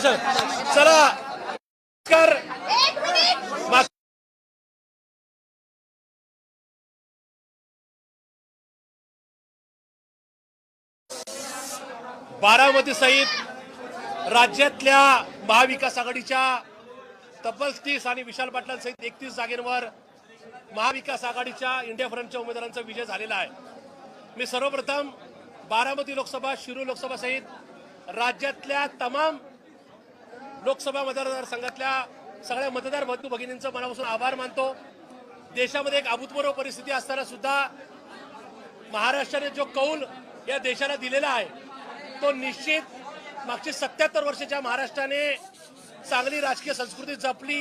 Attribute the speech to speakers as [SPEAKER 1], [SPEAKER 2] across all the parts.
[SPEAKER 1] चला चला. कर बारामती सहित राज्यातल्या महाविकास आघाडीच्या तब्बल तीस आणि विशाल पाटलांसहित एकतीस जागेंवर महाविकास आघाडीच्या इंडिया फ्रंटच्या उमेदवारांचा विजय झालेला आहे. मी सर्वप्रथम बारामती लोकसभा शिरूर लोकसभा सहित राज्यातल्या तमाम लोकसभा मतदारसंघातल्या सगळ्या मतदार बंधू भगिनींचं मनापासून आभार मानतो. देशामध्ये एक अभूतपूर्व परिस्थिती असताना सुद्धा महाराष्ट्राने जो कौल या देशाला दिलेला आहे तो निश्चित मागची सत्याहत्तर वर्षाच्या महाराष्ट्राने चांगली राजकीय संस्कृती जपली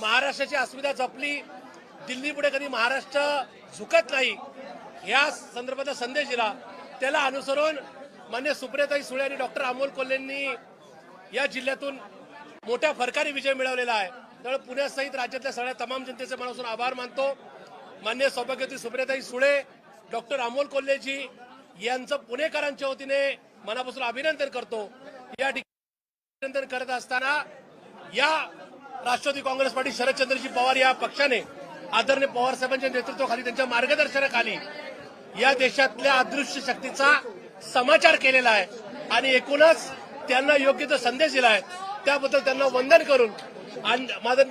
[SPEAKER 1] महाराष्ट्राची अस्मिता जपली दिल्लीपुढे कधी महाराष्ट्र झुकत नाही या संदर्भातला संदेश दिला. त्याला अनुसरून मान्य सुप्रियाताई सुळे आणि डॉक्टर अमोल कोल्हेंनी या जिल्ह्यातून मोठ्या फरकाने विजय मिळवलेला आहे. त्यामुळे पुण्यासहित राज्यातल्या सगळ्या तमाम जनतेचे मनापासून आभार मानतो. मान्य सौभाग्यवती सुप्रियाताई सुळे डॉक्टर अमोल कोल्हेजी यांचं पुणेकरांच्या वतीने मनापासून अभिनंदन करतो. या ठिकाणी अभिनंदन करत असताना या राष्ट्रवादी काँग्रेस पार्टी शरदचंद्रजी पवार या पक्षाने आदरणीय पवार साहेबांच्या नेतृत्वाखाली त्यांच्या मार्गदर्शनाखाली या देशातल्या अदृश्य शक्तीचा समाचार केलेला आहे. आणि एकूणच त्यांना योग्य तो संदेश दिला आहे. त्याबद्दल त्यांना वंदन करून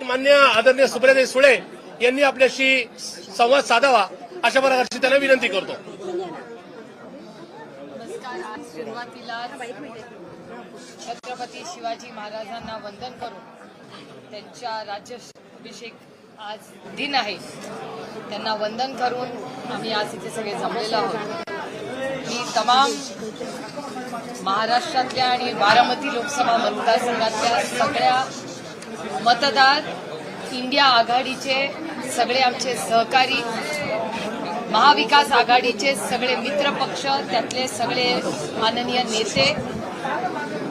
[SPEAKER 1] मान्य आदरणीय सुप्रिया सुळे यांनी आपल्याशी संवाद साधावा अशा प्रकारची त्यांना विनंती करतो.
[SPEAKER 2] सुरुवातीला छत्रपती शिवाजी महाराजांना वंदन करून त्यांच्या राज्याभिषेक आज दिन आहे. त्यांना वंदन करून आम्ही आज इथे सगळे जमलेलो आहोत. मी तमाम महाराष्ट्रातल्या आणि बारामती लोकसभा मतदारसंघातल्या सगळ्या मतदार इंडिया आघाडीचे सगळे आमचे सहकारी महाविकास आघाडीचे सगळे मित्रपक्ष त्यातले सगळे माननीय नेते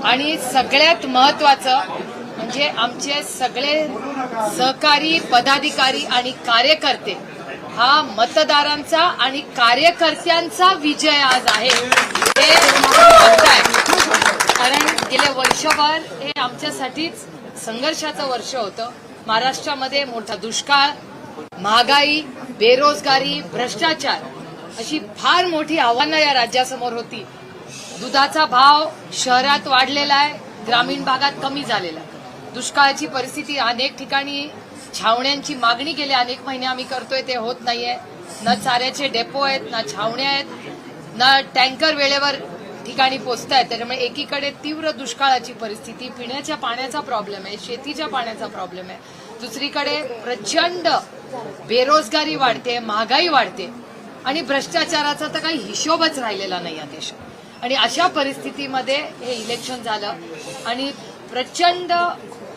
[SPEAKER 2] आणि सगळ्यात महत्वाचं म्हणजे आमचे सगळे सहकारी पदाधिकारी आणि कार्यकर्ते हा मतदारांचा आणि कार्यकर्त्यांचा विजय आज आहे. हे कारण गेले वर्षभर हे आमच्यासाठीच संघर्षाचं वर्ष होतं. महाराष्ट्रामध्ये मोठा दुष्काळ महागाई बेरोजगारी भ्रष्टाचार अशी फार मोठी आव्हानं या राज्यासमोर होती. दुधाचा भाव शहरात वाढलेला आहे ग्रामीण भागात कमी झालेला आहे. दुष्काळाची परिस्थिती अनेक ठिकाणी छावण्यांची मागणी गेले अनेक महिने आम्ही करतोय ते होत नाहीये. ना चाऱ्याचे डेपो आहेत ना छावण्या आहेत ना टँकर वेळेवर ठिकाणी पोचत आहेत. त्याच्यामुळे एकीकडे तीव्र दुष्काळाची परिस्थिती पिण्याच्या पाण्याचा प्रॉब्लेम आहे शेतीच्या पाण्याचा प्रॉब्लेम आहे. दुसरीकडे प्रचंड बेरोजगारी वाढते महागाई वाढते आणि भ्रष्टाचाराचा तर काही हिशोबच राहिलेला नाही या देशात. आणि अशा परिस्थितीमध्ये हे इलेक्शन झालं आणि प्रचंड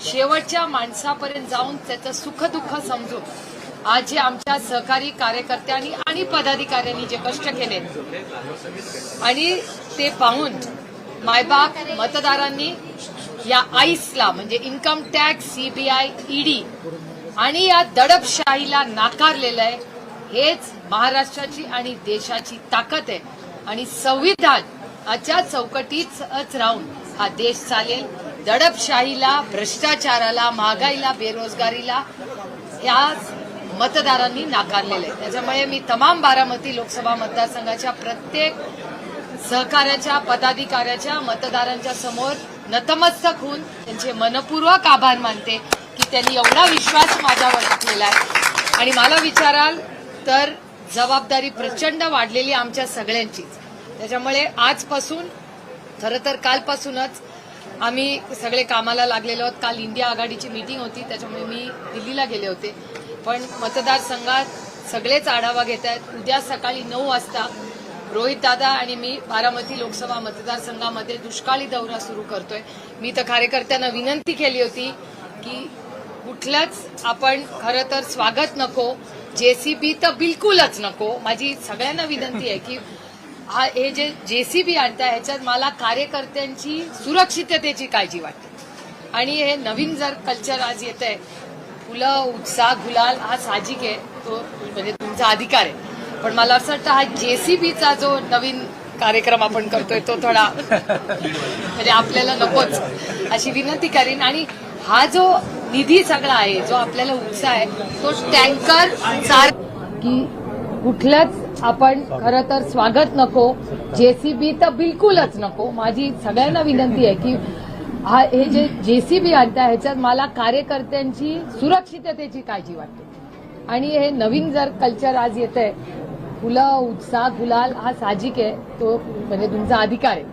[SPEAKER 2] शेवटच्या माणसापर्यंत जाऊन त्याचं सुखदुःख समजून आज जे आमच्या सहकारी कार्यकर्त्यांनी आणि पदाधिकाऱ्यांनी जे कष्ट केले आणि ते पाहून मायबाप मतदारांनी या आईसला म्हणजे इन्कम टॅक्स सीबीआय ईडी आणि या दडपशाहीला नाकारलेलं आहे हेच महाराष्ट्राची आणि देशाची ताकद आहे. आणि संविधान अच्या चौकटीतच राहून हा देश चालेल. दडपशाहीला भ्रष्टाचाराला महागाईला बेरोजगारीला ह्या मतदारांनी नाकारलेलं आहे. त्याच्यामुळे मी तमाम बारामती लोकसभा मतदारसंघाच्या प्रत्येक सहकार्याच्या पदाधिकाऱ्याच्या मतदारांच्या समोर नतमस्तक होऊन त्यांचे मनपूर्वक आभार मानते की त्यांनी एवढा विश्वास माझ्यावर टाकलेला आहे. आणि मला विचाराल तर जबाबदारी प्रचंड वाढलेली आमच्या सगळ्यांचीच. त्याच्यामुळे आजपासून खरं तर कालपासूनच आम्ही सगळे कामाला लागलेलो आहोत. काल इंडिया आघाडीची मीटिंग होती त्याच्यामुळे मी दिल्लीला गेले होते. पण मतदारसंघात सगळेच आढावा घेत आहेत. उद्या सकाळी नऊ वाजता रोहित दादा आणि मी बारामती लोकसभा मतदारसंघामध्ये दुष्काळी दौरा सुरू करतोय. मी तर कार्यकर्त्यांना विनंती केली होती की कुठलंच आपण खरं तर स्वागत नको जेसीबी तर बिलकुलच नको. माझी सगळ्यांना विनंती आहे की हा हे जे जे सी बी आणताय ह्याच्यात मला कार्यकर्त्यांची सुरक्षिततेची काळजी वाटते. आणि हे नवीन जर कल्चर आज येत आहे फुलं उत्साह गुलाल हा साहजिक आहे तो म्हणजे तुमचा अधिकार आहे. पण मला असं वाटतं हा जे सी बीचा जो नवीन कार्यक्रम आपण करतोय तो थोडा म्हणजे आपल्याला नकोच अशी विनंती करीन. आणि हा जो निधी सगळा आहे जो आपल्याला उत्साह आहे तो टँकर की कुठलंच आपण खरं तर स्वागत नको जेसीबी तर बिलकुलच नको. माझी सगळ्यांना विनंती आहे की हा हे जे जेसीबी आणता ह्याच्यात मला कार्यकर्त्यांची सुरक्षिततेची काळजी वाटते. आणि हे नवीन जर कल्चर आज येत आहे फुलं उत्साह गुलाल हा साहजिक आहे तो म्हणजे तुमचा अधिकार आहे.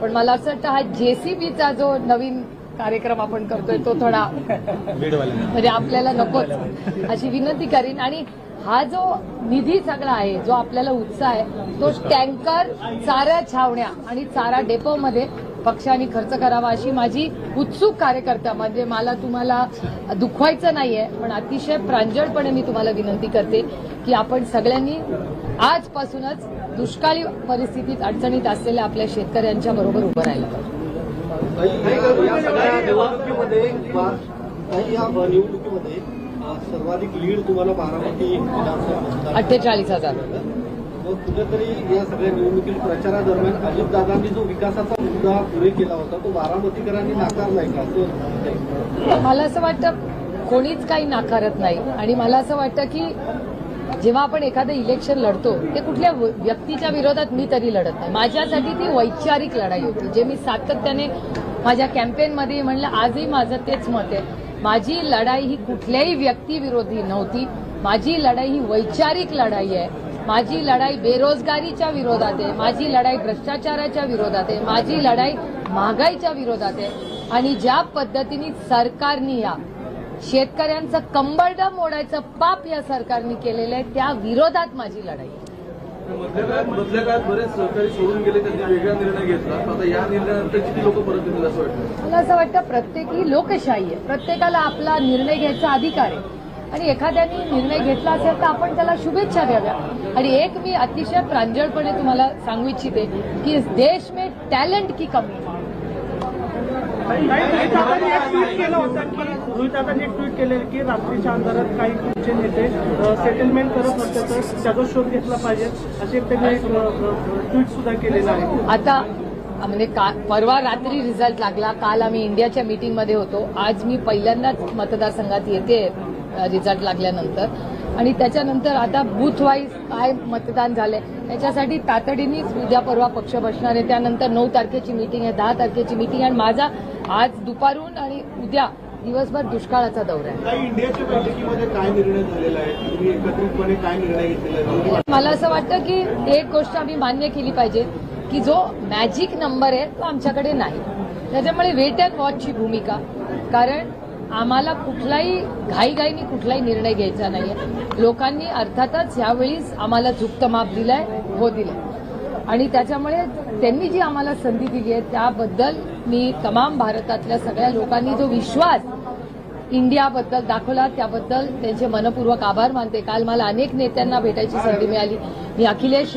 [SPEAKER 2] पण मला असं वाटतं हा जेसीबीचा जो नवीन कार्यक्रम आपण करतोय तो थोडा म्हणजे आपल्याला नकोच अशी विनंती करीन. आणि हा जो निधी सगळा आहे जो आपल्याला उत्साह आहे तो टँकर चारा छावण्या आणि चारा डेपोमध्ये पक्षाने खर्च करावा अशी माझी उत्सुक कार्यकर्ता म्हणजे मला तुम्हाला दुखवायचं नाहीये पण अतिशय प्रांजळपणे मी तुम्हाला विनंती करते की आपण सगळ्यांनी आजपासूनच दुष्काळी परिस्थितीत अडचणीत असलेल्या आपल्या शेतकऱ्यांच्या बरोबर उभं राहिलं पाहिजे.
[SPEAKER 3] या सगळ्या निवडणुकीमध्ये वा- काही या निवडणुकीमध्ये अ, सर्वाधिक लीड तुम्हाला बारामती विधानसभा
[SPEAKER 2] अठ्ठेचाळीस हजार.
[SPEAKER 3] मग कुठेतरी या सगळ्या निवडणुकीत प्रचारादरम्यान अजितदादांनी जो विकासाचा मुद्दा पुढे केला होता तो बारामतीकरांनी नाकारलाय का? असं.
[SPEAKER 2] मला असं वाटतं कोणीच काही नाकारत नाही. आणि मला असं वाटतं की जेव्हा आपण एखादं इलेक्शन लढतो ते कुठल्या व्यक्तीच्या विरोधात मी तरी लढत नाही. माझ्यासाठी ती वैचारिक लढाई होती जे मी सातत्याने माझ्या कॅम्पेनमध्ये म्हणलं आजही माझं तेच मत आहे. माझी लढाई ही कुठल्याही व्यक्तीविरोधी नव्हती. माझी लढाई ही वैचारिक लढाई आहे. माझी लढाई बेरोजगारीच्या विरोधात आहे. माझी लढाई भ्रष्टाचाराच्या विरोधात आहे. माझी लढाई महागाईच्या विरोधात आहे. आणि ज्या पद्धतीने सरकारने या शेतकऱ्यांचं कंबरडं मोडायचं पाप या सरकारने केलेलं आहे. त्या विरोधात माझी लढाई. आहे.
[SPEAKER 4] मधल्या काळात मधल्या काळात बरेच सहकारी सोडून गेले त्यांनी वेगळा निर्णय घेतला. आता या निर्णयानंतर किती लोक परत येतील असं वाटतं?
[SPEAKER 2] मला असं वाटतं प्रत्येक ही लोकशाही आहे. प्रत्येकाला आपला निर्णय घ्यायचा अधिकार आहे. आणि एखाद्याने निर्णय घेतला असेल तर आपण त्याला शुभेच्छा द्याव्या. आणि एक मी अतिशय प्रांजळपणे तुम्हाला सांगू इच्छिते की देश में टॅलेंट की कमी
[SPEAKER 5] एक ट्विट की एक ट्विट केलं की रात्रीच्या अंधारात काही तुमचे नेते सेटलमेंट करत होते तर त्याचा शोध घेतला पाहिजे असे त्यांनी ट्विट सुद्धा केलेलं आहे
[SPEAKER 2] आता म्हणजे का परवा रात्री रिझल्ट लागला. काल आम्ही इंडियाच्या मीटिंगमध्ये होतो. आज मी पहिल्यांदाच मतदारसंघात येते रिझल्ट लागल्यानंतर. आणि त्याच्यानंतर आता बूथ वाईज काय मतदान झालंय? त्याच्यासाठी तातडीनेच उद्या परवा पक्ष बसणार आहे. त्यानंतर नऊ तारखेची मीटिंग आहे दहा तारखेची मीटिंग आहे. आणि माझा आज दुपारून आणि उद्या दिवसभर दुष्काळाचा दौरा आहे.
[SPEAKER 3] काही इंडियाच्या बैठकीमध्ये काय निर्णय झालेला आहे? तुम्ही एकत्रितपणे काय निर्णय घेतलेला आहे?
[SPEAKER 2] मला असं वाटतं की एक गोष्ट आम्ही मान्य केली पाहिजे की जो मॅजिक नंबर आहे तो आमच्याकडे नाही. त्याच्यामुळे वेट अँड वॉचची भूमिका. कारण आम्हाला कुठलाही घाईघाईनी कुठलाही निर्णय घ्यायचा नाहीये. लोकांनी अर्थातच यावेळी आम्हाला झुक्त माप दिलाय हो दिलाय. आणि त्याच्यामुळे त्यांनी जी आम्हाला संधी दिली आहे त्याबद्दल मी तमाम भारतातल्या सगळ्या लोकांनी जो विश्वास इंडियाबद्दल दाखवला त्याबद्दल त्यांचे मनपूर्वक आभार मानते. काल मला अनेक नेत्यांना भेटायची संधी मिळाली. मी अखिलेश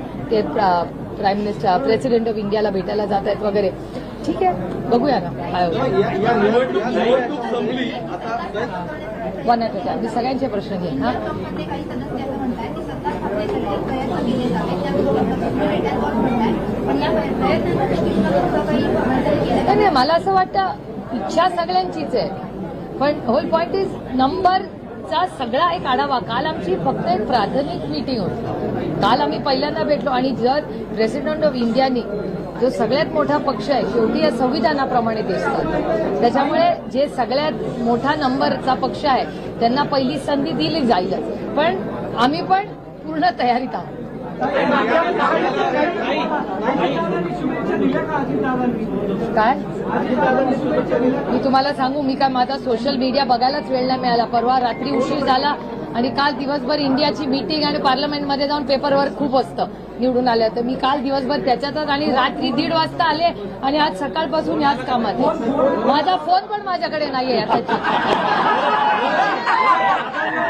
[SPEAKER 2] ते प्राईम मिनिस्टर प्रेसिडेंट ऑफ इंडियाला भेटायला जात आहेत वगैरे. ठीक आहे बघूया ना. वन ॲट अ टाइम मी सगळ्यांचे प्रश्न घेईन हा. नाही. नाही मला असं वाटतं इच्छा सगळ्यांचीच आहे. पण होल पॉइंट इज नंबर चा सगळा एक आढावा. काल आमची फक्त एक प्राथमिक मीटिंग होती. काल आम्ही पहिल्यांदा भेटलो आणि जर प्रेसिडेंट ऑफ इंडियानी जो सगळ्यात मोठा पक्ष आहे शेवटी या संविधानाप्रमाणे देश चालतो त्याच्यामुळे जे सगळ्यात मोठा नंबरचा पक्ष आहे त्यांना पहिली संधी दिली जाईलच. पण आम्ही पण पूर्ण तयारीत आहोत. काय? मी तुम्हाला सांगू मी काय माझा सोशल मीडिया बघायलाच वेळ नाही मिळाला. परवा रात्री उशीर झाला आणि काल दिवसभर इंडियाची मीटिंग आणि पार्लमेंटमध्ये जाऊन पेपरवर खूप असतं निवडून आल्या तर. मी काल दिवसभर त्याच्यातच आणि रात्री दीड वाजता आले आणि आज सकाळपासून याच कामात माझा फोन पण माझ्याकडे नाहीये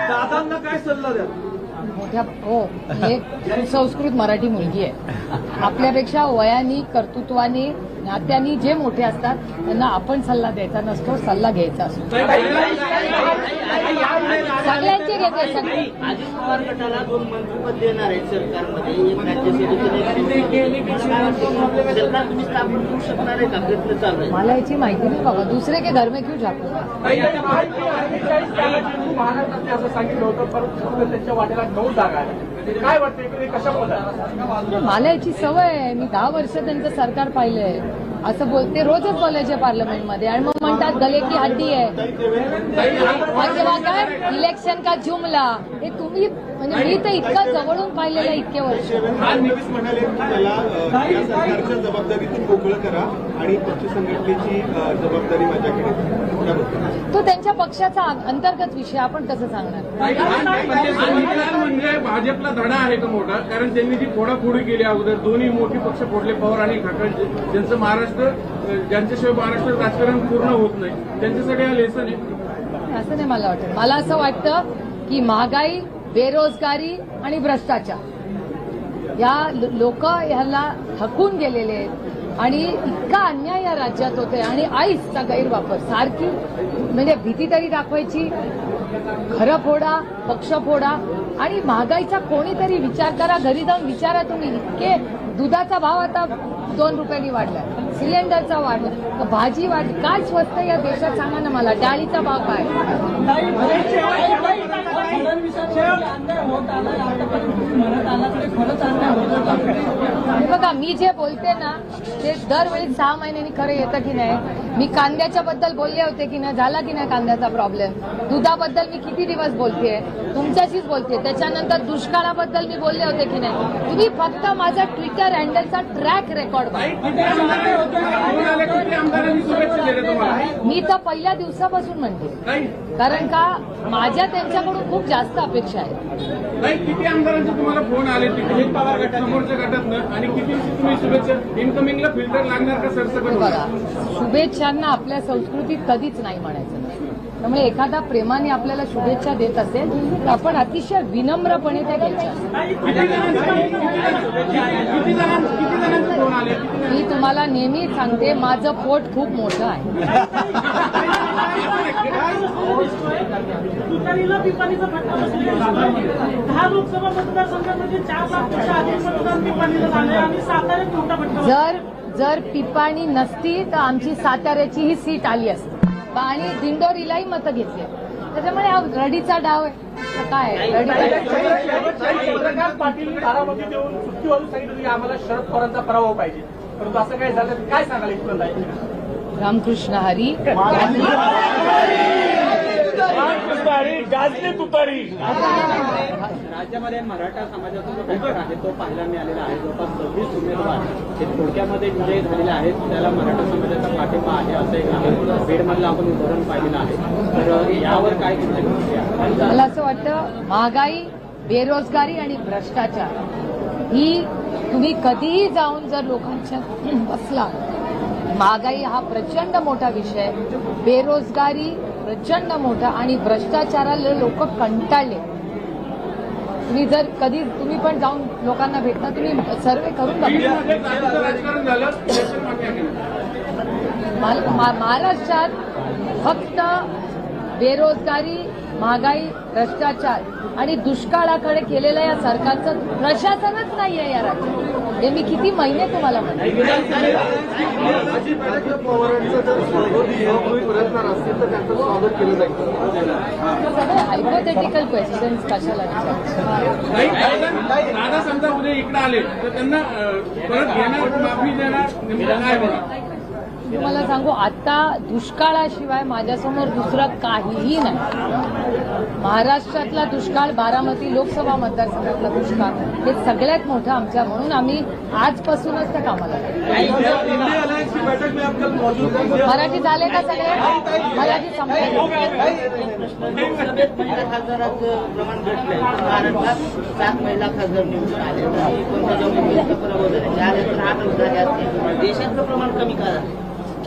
[SPEAKER 4] दादांना काय सल्ला द्या?
[SPEAKER 2] प्राध्यापक हो हे सुसंस्कृत मराठी मुलगी आहे. आपल्यापेक्षा वयानी कर्तृत्वाने नात्यानी जे मोठे असतात त्यांना आपण सल्ला द्यायचा नसतो सल्ला घ्यायचा असतो. सगळ्यांचे घेते सगळे.
[SPEAKER 6] अजित पवार गटाला दोन मंत्रिपद देणार आहेत सरकारमध्ये. एक राज्यसभेचे सरकार तुम्ही स्थापन करू शकणार आहे का? प्रयत्न चालू आहे
[SPEAKER 2] मला याची माहिती नाही बाबा. दुसरे के घर में क्यों जातो
[SPEAKER 5] महाराष्ट्रात असं सांगितलं होतं परंतु त्यांच्या वाटेला नऊ जागा आहेत. काय वाटतं
[SPEAKER 2] मला याची सवय आहे मी दहा वर्ष त्यांचं सरकार पाहिलंय असं बोलते रोजच बोलायचे पार्लमेंटमध्ये आणि मग म्हणतात गले की हड्डी आहे काय इलेक्शन का जुमला हे तुम्ही म्हणजे मी तर इतकं जवळून पाहिलेलं आहे इतके वर्ष.
[SPEAKER 7] फडणवीस म्हणाले की त्याला या सरकारच्या जबाबदारीतून मोकळं करा आणि पक्ष संघटनेची जबाबदारी माझ्याकडे.
[SPEAKER 2] तो त्यांच्या पक्षाचा अंतर्गत विषय आपण कसं सांगणार?
[SPEAKER 8] संविधान म्हणजे भाजपला धडा आहे का मोठा? कारण त्यांनी जी फोडाफोडी केली अगोदर दोन्ही मोठी पक्ष फोडले पवार आणि ठाकरे. ज्यांचं महाराष्ट्र ज्यांच्याशिवाय महाराष्ट्र राजकारण पूर्ण होत नाही त्यांच्यासाठी हा लेसन आहे
[SPEAKER 2] असं नाही मला वाटत. मला असं वाटतं की महागाई बेरोजगारी आणि भ्रष्टाचार. या लोक ह्याला थकून गेलेले आहेत. आणि इतका अन्याय या राज्यात होतोय आणि आईसचा गैरवापर. सारखी म्हणजे भीती तरी दाखवायची खरं फोडा पक्ष फोडा आणि महागाईचा कोणीतरी विचार करा घरी जाऊन विचारा तुम्ही. इतके दुधाचा भाव आता दोन रुपयांनी वाढलाय. सिलेंडरचा वाढला तर भाजी वाढली काय स्वस्त या देशात सांगा ना मला. डाळीचा भाव काय? बघा मी जे बोलते ना ते दरवेळी सहा महिन्यांनी खरं येतं की नाही? मी कांद्याच्या बद्दल बोलले होते की नाही? झाला की नाही कांद्याचा प्रॉब्लेम दुधाबद्दल मी किती दिवस बोलतेय? तुमच्याशीच बोलते त्याच्यानंतर दुष्काळाबद्दल मी बोलले होते की नाही? तुम्ही फक्त माझा ट्विटर हँडलचा ट्रॅक रेकॉर्ड मी तर पहिल्या दिवसापासून म्हणते. कारण का माझ्या त्यांच्याकडून खूप जास्त अपेक्षा आहेत.
[SPEAKER 8] नाही किती आमदारांचे तुम्हाला फोन आले? तिथे पवार गट समोरच्या गटातनं. आणि किती तुम्ही शुभेच्छा? इन्कमिंगला फिल्टर लागणार का सरसकट
[SPEAKER 2] बघा? शुभेच्छांना आपल्या संस्कृतीत कधीच नाही म्हणायचं. त्यामुळे एखादा प्रेमाने आपल्याला शुभेच्छा देत असेल तर आपण अतिशय विनम्रपणे त्या घ्यायच्या. मी तुम्हाला नेहमी सांगते माझं पोट खूप मोठं आहे. जर जर पिपाणी नसती तर आमची साताऱ्याची ही सीट आली असती. आणि दिंडोरीलाही मतं घेतली त्याच्यामुळे हा रडीचा डाव आहे. काय
[SPEAKER 5] चंद्रकांत पाटील बारामती देऊन सुट्टी वाजून सांगितलं की आम्हाला शरद पवारांचा पराभव पाहिजे. परंतु असं काय झालं काय सांगाल
[SPEAKER 2] रामकृष्ण हरी.
[SPEAKER 5] गाजली तुतारी
[SPEAKER 6] राज्यामध्ये मराठा समाजाचा जो आहे तो पाहायला मिळालेला आहे. जवळपास सव्वीस उमेदवार हे थोडक्यामध्ये विजयी झालेले आहेत. त्याला मराठा समाजाचा पाठिंबा आहे असं एक आहे. बीडमधलं आपण उदाहरण पाहिलेलं आहे. तर यावर काय
[SPEAKER 2] मला असं वाटतं महागाई बेरोजगारी आणि भ्रष्टाचार ही तुम्ही कधीही जाऊन जर लोकांच्या बसला महागाई हा प्रचंड मोठा विषय आहे. बेरोजगारी प्रचंड मोठा आणि भ्रष्टाचाराला लोक कंटाळले तुम्ही जर कधी तुम्ही पण जाऊन लोकांना भेटता तुम्ही सर्वे करून बघा
[SPEAKER 8] आहे.
[SPEAKER 2] महाराष्ट्रात फक्त बेरोजगारी महागाई भ्रष्टाचार आणि दुष्काळाकडे केलेलं या सरकारचं प्रशासनच नाहीये या राज्यात हे मी किती महिने तुम्हाला हायपोथेटिकल क्वेश्चन कशाला
[SPEAKER 8] दादा समजा उद्या इकडे आले तर त्यांना परत घेणार माफी देणार काय होणार
[SPEAKER 2] तुम्हाला सांगू आता दुष्काळाशिवाय माझ्यासमोर दुसरं काहीही नाही. महाराष्ट्रातला दुष्काळ बारामती लोकसभा मतदारसंघातला दुष्काळ हे सगळ्यात मोठं आमच्या म्हणून आम्ही आजपासूनच त्या कामाला मराठी झाले का सगळे? मराठी संपले.
[SPEAKER 9] खासदार निवडून देशातलं प्रमाण कमी
[SPEAKER 2] करा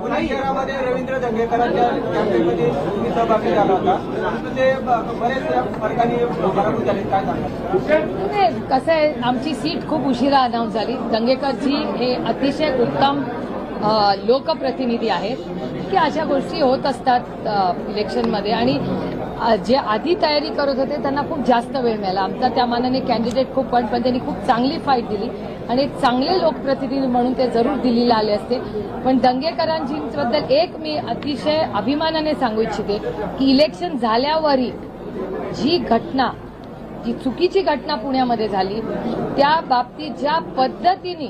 [SPEAKER 6] पुणे शहरामध्ये रवींद्र दंगेकरांच्या कॅम्पेनमध्ये तुम्ही सहभागी झाला होता. ते बरेच फरकाने पराभूत झाले. काय सांगा
[SPEAKER 2] कसं आहे आमची सीट खूप उशिरा अनाऊन्स झाली. दंगेकरजी हे अतिशय उत्तम लोकप्रतिनिधी आहेत की अशा गोष्टी होत असतात इलेक्शनमध्ये आणि जे आधी तयारी करत होते त्यांना खूप जास्त वेळ मिळाला. आमचा त्या मानाने कॅन्डिडेट खूप पण पण त्यांनी खूप चांगली फाईट दिली. आणि एक चांगले लोकप्रतिनिधी म्हणून ते जरूर दिल्लीला आले असते. पण दंगेकरांजींबद्दल एक मी अतिशय अभिमानाने सांगू इच्छिते की इलेक्शन झाल्यावरही जी घटना जी चुकीची घटना पुण्यामध्ये झाली त्या बाबतीत ज्या पद्धतीने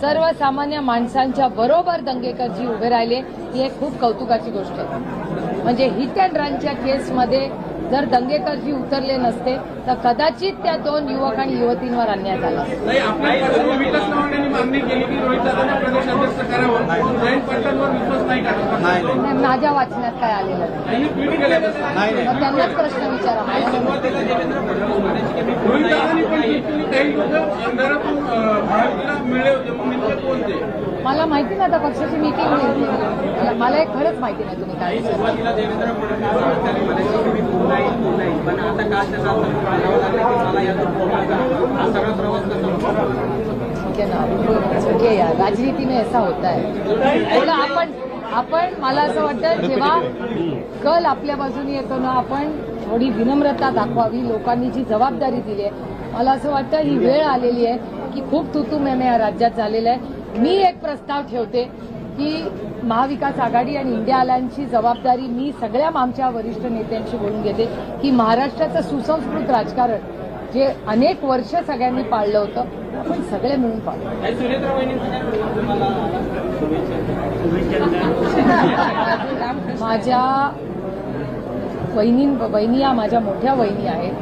[SPEAKER 2] सर्वसामान्य माणसांच्या बरोबर दंगेकरजी उभे राहिले ही एक खूप कौतुकाची गोष्ट आहे. म्हणजे हिट अँड रनच्या केसमध्ये जर दंगेकरजी उतरले नसते तर कदाचित त्या दोन युवक आणि युवतींवर अन्याय झाला
[SPEAKER 8] नाही,
[SPEAKER 2] माझ्या वाचण्यात काय आलेलं नाही. मग त्यांनाच प्रश्न विचारा.
[SPEAKER 8] मिळले होते
[SPEAKER 2] मला माहिती नाही आता पक्षाची मीटिंग मला- मला एक खरंच माहिती नाही तुम्ही काय ना ठीक है यार राजनीति में ऐसा होता है आपण आपण मला असं वाटतं जेव्हा कल आपल्या बाजूने येतो ना आपण थोडी विनम्रता दाखवावी लोकांनी जी जबाबदारी दिली आहे. मला असं वाटतं ही वेळ आलेली आहे की खूप तुतू मेमे या राज्यात झालेला आहे. मी एक प्रस्ताव ठेवते की महाविकास आघाडी आणि इंडिया अलायन्सची जबाबदारी मी सगळ्या आमच्या वरिष्ठ नेत्यांशी बोलून घेते की महाराष्ट्राचं सुसंस्कृत राजकारण जे अनेक वर्ष सगळ्यांनी पाळलं होतं आपण सगळे मिळून पाळू.
[SPEAKER 6] काही सुनेत्रा वहिनी तुम्हाला
[SPEAKER 2] माझ्या वहिनी वहिनी या माझ्या मोठ्या वहिनी आहेत.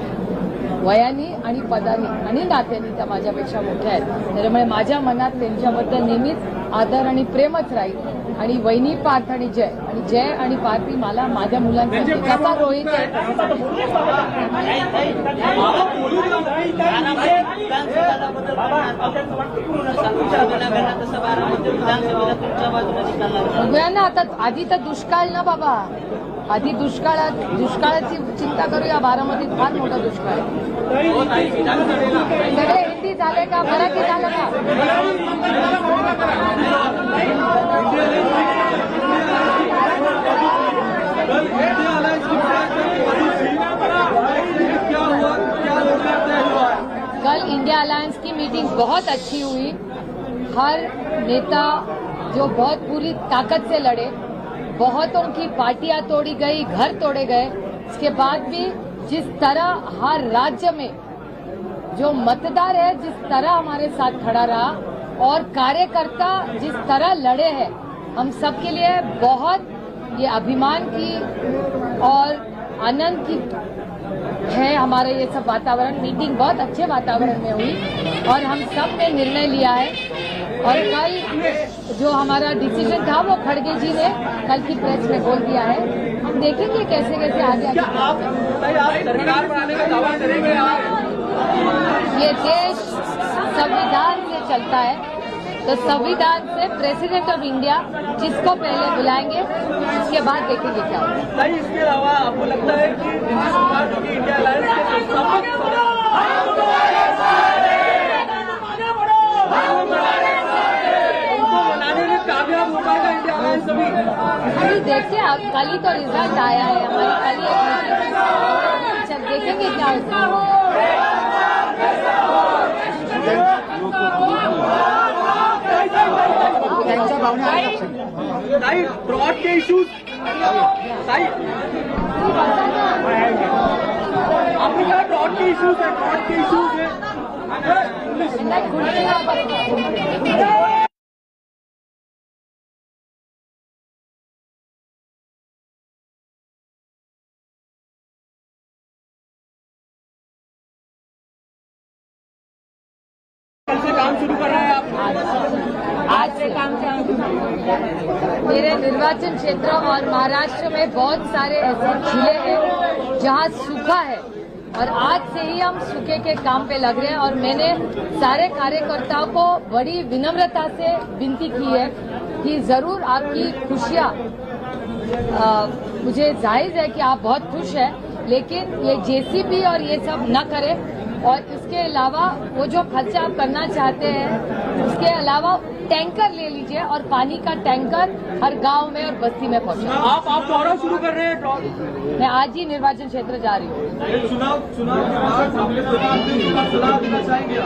[SPEAKER 2] वयानी आणि पदानी आणि नात्यानी त्या माझ्यापेक्षा मोठ्या आहेत त्याच्यामुळे माझ्या मनात त्यांच्याबद्दल नेहमीच आदर आणि प्रेमच राहील आणि वहिनी पार्थ आणि जय आणि जय आणि पार्थी मला माझ्या मुलांसाठी कसा रोहित आहे
[SPEAKER 9] विधानसभेबद्दल सांगूच्या तसं बारामती विधानसभेला तुमच्या बाजूने निकाल लागला
[SPEAKER 2] बघूया ना आता आधी तर दुष्काळ ना बाबा आधी दुष्काळात दुष्काळाची चिंता करूया बारामतीत. फार मोठा दुष्काळ आहे. हिंदी का, मराठी का?
[SPEAKER 4] कल इंडिया अलायंस की
[SPEAKER 2] मीटिंग बहुत अच्छी हुई। हर नेता जो बहुत पूरी ताकत से लड़े बहुतों की पार्टियाँ तोड़ी गई, घर तोड़े गए। इसके बाद भी जिस तरह हर राज्य में जो मतदार है, जिस तरह हमारे साथ खड़ा रहा और कार्यकर्ता जिस तरह लड़े हैं, हम सबके लिए बहुत ये अभिमान की और आनंद की है हमारा ये सब वातावरण। मीटिंग बहुत अच्छे वातावरण में हुई। और हम सबने निर्णय लिया है। और कल जो हमारा डिसीज़न था वो खड़गे जी ने कल की प्रेस में बोल दिया है। हम देखेंगे कैसे कैसे आगे आगे
[SPEAKER 6] सरकार बनाने का दावा करेंगे
[SPEAKER 2] ये देश संविधान से चलता है। तो संविधान से प्रेसिडेंट ऑफ़ इंडिया जिसको पहले बुलाएँगे उसके बाद देखेंगे क्या होगा।
[SPEAKER 4] इसके अलावा आपको लगता है कि इंडिया अलायंस उनको बनाने में कामयाब हो इंडिया अलायंस अभी
[SPEAKER 2] अभी देखते हैं कल ही तो रिज़ल्ट आया है, हमारी कल ही एक देखेंगे क्या होता है।
[SPEAKER 4] ड्रॉट के इश्यूज़ ताई आपने कहा के इश्यूज़ है? ड्रॉट के इश्यूज़ है। काम शुरू कर रहे हैं आप
[SPEAKER 2] आज से काम मेरे निर्वाचन क्षेत्र और महाराष्ट्र में बहुत सारे ऐसे ज़िले हैं जहाँ सूखा है। और आज से ही हम सूखे के काम पे लग रहे हैं और मैंने सारे कार्यकर्ताओं को बड़ी विनम्रता से विनती की है कि ज़रूर आपकी खुशियाँ मुझे जायज़ है कि आप बहुत खुश हैं, लेकिन ये जेसीबी और ये सब न करें। और इसके अलावा वो जो खर्चा आप करना चाहते हैं, उसके अलावा टैंकर ले लीजिए और पानी का टैंकर हर गाँव में और बस्ती में पहुँचा
[SPEAKER 4] आप आप दौरा शुरू कर रहे हैं
[SPEAKER 2] मैं आज ही निर्वाचन क्षेत्र जा रही हूँ।
[SPEAKER 4] चुनाव चुनाव के बाद सलाह देना चाहेंगे।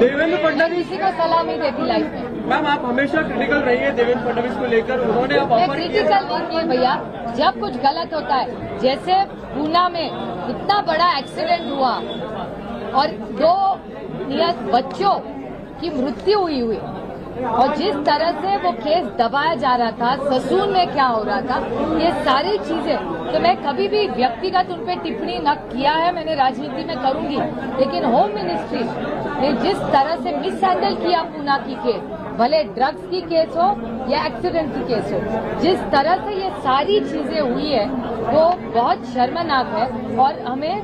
[SPEAKER 4] देवेंद्र फडणवीस
[SPEAKER 2] किसी को सलाह नहीं देती लाइफ में।
[SPEAKER 4] मैम आप हमेशा क्रिटिकल रही है देवेंद्र फडणवीस को लेकर। उन्होंने
[SPEAKER 2] क्रिटिकल नहीं किए भैया। जब कुछ गलत होता है जैसे पूना में इतना बड़ा एक्सीडेंट हुआ और दो नियत बच्चों की मृत्यु हुई हुई। और जिस तरह से वो केस दबाया जा रहा था, ससून में क्या हो रहा था, ये सारी चीज़ें तो मैं कभी भी व्यक्तिगत उन पे टिप्पणी न किया है, मैंने राजनीति में करूँगी। लेकिन होम मिनिस्ट्री ने जिस तरह से मिस हैंडल किया पूना की केस, भले ड्रग्स की केस हो या एक्सीडेंट की केस हो, जिस तरह से ये सारी चीज़ें हुई है, वो बहुत शर्मनाक है। और हमें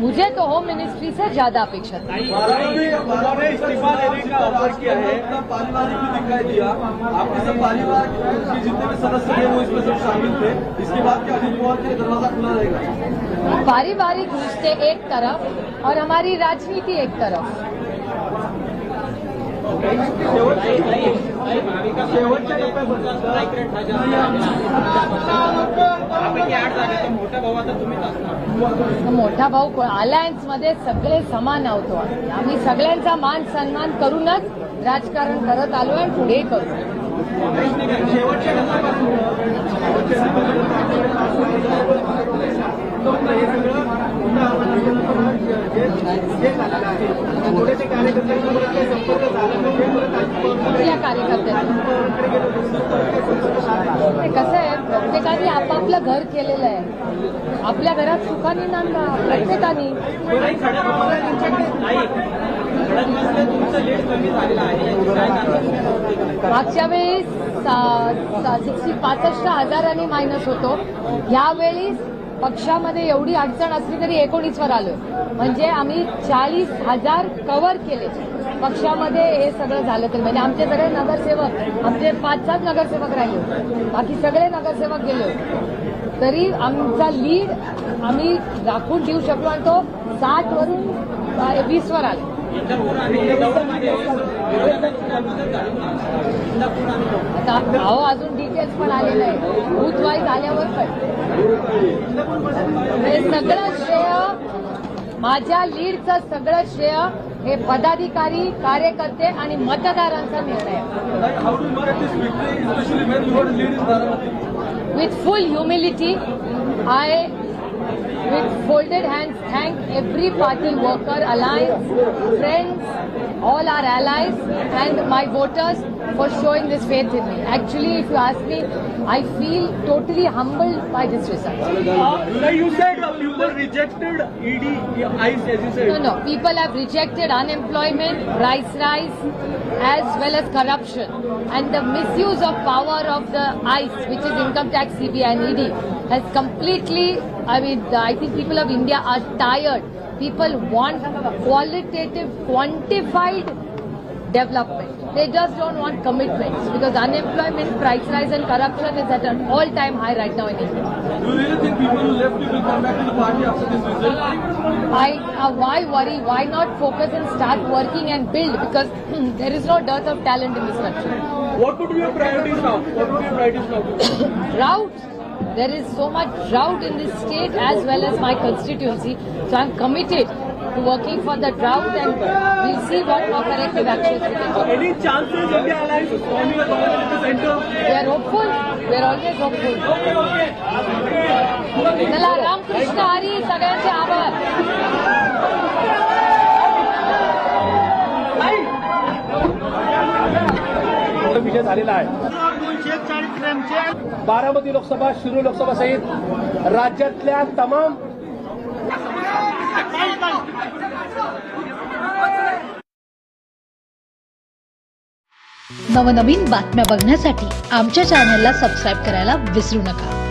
[SPEAKER 2] मुझे तो होम मिनिस्ट्री से ज़्यादा अपेक्षा थी।
[SPEAKER 4] उन्होंने इस्तीफा देने का ऑफ़र किया है।
[SPEAKER 10] पारिवारिक भी दिखाई दिया। आपके सब पारिवार के जितने भी सदस्य थे वो इसमें सब शामिल थे। इसके बाद क्या अजित पवार के लिए दरवाज़ा खुला रहेगा?
[SPEAKER 2] पारिवारिक रिश्ते एक तरफ़ और हमारी राजनीति एक तरफ़।
[SPEAKER 6] शेवटच्या मोठा भाऊ
[SPEAKER 2] अलायन्समध्ये सगळे समान आहोत आम्ही. आम्ही सगळ्यांचा मान सन्मान करूनच राजकारण करत आलो आणि पुढे करू या कार्यकर्त्यांना कसं आहे प्रत्येकाने आपापलं घर केलेलं आहे. आपल्या घरात सुखाने नांदा प्रत्येकाने. मागच्या वेळी सिक्स्टी पासष्ट हजारांनी मायनस होतो यावेळी पक्षामध्ये एवढी अडचण असली तरी एकोणीसवर आलो. म्हणजे आम्ही चाळीस हजार कव्हर केले. पक्षामध्ये हे सगळं झालं तर. म्हणजे आमचे सगळे नगरसेवक आमचे पाच सात नगरसेवक राहिले. बाकी सगळे नगरसेवक गेले. तरी आमचा लीड आम्ही राखून ठेवू शकलो आणि तो साठ वरून वीसवर आला. अहो अजून डिटेल्स पण आलेलं आहे बूथ वाईज आल्यावर पण. हे सगळं श्रेय माझ्या लीडचं सगळं श्रेय हे पदाधिकारी कार्यकर्ते आणि मतदारांचा निर्णय.
[SPEAKER 10] With full humility I
[SPEAKER 2] with full humility, I, with folded hands, thank every party worker, alliance, friends, all our allies, and my voters for showing this faith in me. Actually, if you ask me, I feel totally humbled by this result.
[SPEAKER 4] Uh, you said uh, people rejected ED, ICE, as you said.
[SPEAKER 2] No, no. People have rejected unemployment, price rise, as well as corruption. And the misuse of power of the ICE, which is income tax, CBI and ED, has completely, I mean, I think people of India are tired. People want qualitative, quantified development. They just don't want commitments because unemployment, price rise, and corruption is at an all-time high right now in India.
[SPEAKER 10] Do you really think people who left will come back to the party after this result?
[SPEAKER 2] Why, uh, why worry? Why not focus and start working and build? Because there is no dearth of talent in this country.
[SPEAKER 10] What would be your priorities now? What would be your priorities now?
[SPEAKER 2] Drought There is so much drought in this state as well as my constituency. So I'm committed to working for the drought and we'll see what more corrective actions we can take.
[SPEAKER 10] Any chances India Alliance is forming a government in the center?
[SPEAKER 2] We are hopeful. We are always hopeful. चला रामकृष्ण हरी सगळ्यांचे आभार
[SPEAKER 1] विजय झालेला आहे बारामती लोकसभा शिरूर लोकसभा सहित राज्यातल्या तमाम
[SPEAKER 11] नवनवीन बातम्या बघण्यासाठी आमच्या चॅनलला सबस्क्राईब करायला विसरू नका.